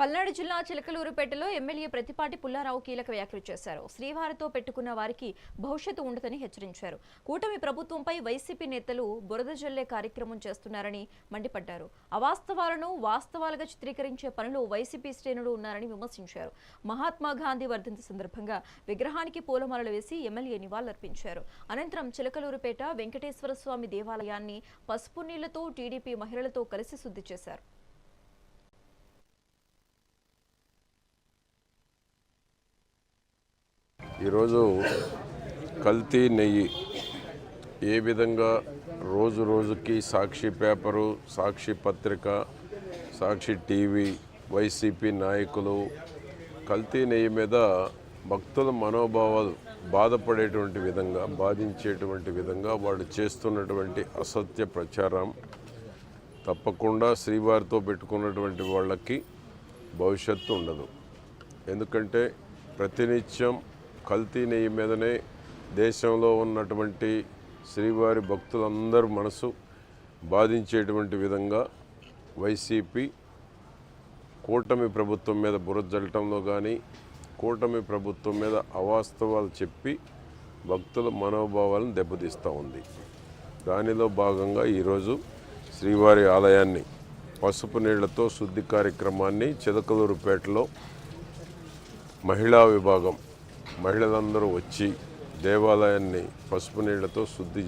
పల్నాడు జిల్లా చిలకలూరుపేటలో ఎమ్మెల్యే ప్రతిపాటి పుల్లారావు కీలక వ్యాఖ్యలు చేశారు. శ్రీవారితో పెట్టుకున్న వారికి భవిష్యత్తు ఉండదని హెచ్చరించారు. కూటమి ప్రభుత్వంపై వైసీపీ నేతలు బురద జల్లే కార్యక్రమం చేస్తున్నారని మండిపడ్డారు. అవాస్తవాలను వాస్తవాలుగా చిత్రీకరించే పనిలో వైసీపీ శ్రేణులు ఉన్నారని విమర్శించారు. మహాత్మా గాంధీ వర్ధంతి సందర్భంగా విగ్రహానికి పూలమాలలు వేసి ఎమ్మెల్యే నివాళులర్పించారు. అనంతరం చిలకలూరుపేట వెంకటేశ్వర స్వామి దేవాలయాన్ని పసుపు నీళ్ళతో టీడీపీ మహిళలతో కలిసి శుద్ధి చేశారు. ఈరోజు కల్తీ నెయ్యి. ఏ విధంగా రోజు రోజుకి సాక్షి పేపరు సాక్షి పత్రిక సాక్షి టీవీ వైసీపీ నాయకులు కల్తీ నెయ్యి మీద భక్తుల మనోభావాలు బాధపడేటువంటి విధంగా బాధించేటువంటి విధంగా వాళ్ళు చేస్తున్నటువంటి అసత్య ప్రచారం తప్పకుండా శ్రీవారితో పెట్టుకున్నటువంటి వాళ్ళకి భవిష్యత్తు ఉండదు. ఎందుకంటే ప్రతినిత్యం కల్తీ నెయ్యి మీదనే దేశంలో ఉన్నటువంటి శ్రీవారి భక్తులందరూ మనసు బాధించేటువంటి విధంగా వైసీపీ కూటమి ప్రభుత్వం మీద బురజల్లటంలో కానీ కూటమి ప్రభుత్వం మీద అవాస్తవాలు చెప్పి భక్తుల మనోభావాలను దెబ్బతీస్తూ ఉంది. దానిలో భాగంగా ఈరోజు శ్రీవారి ఆలయాన్ని పసుపు నీళ్ళతో శుద్ధి కార్యక్రమాన్ని చిలకలూరుపేటలో మహిళా విభాగం మహిళలందరూ వచ్చి దేవాలయాన్ని పసుపు నీళ్ళతో శుద్ధి చేసి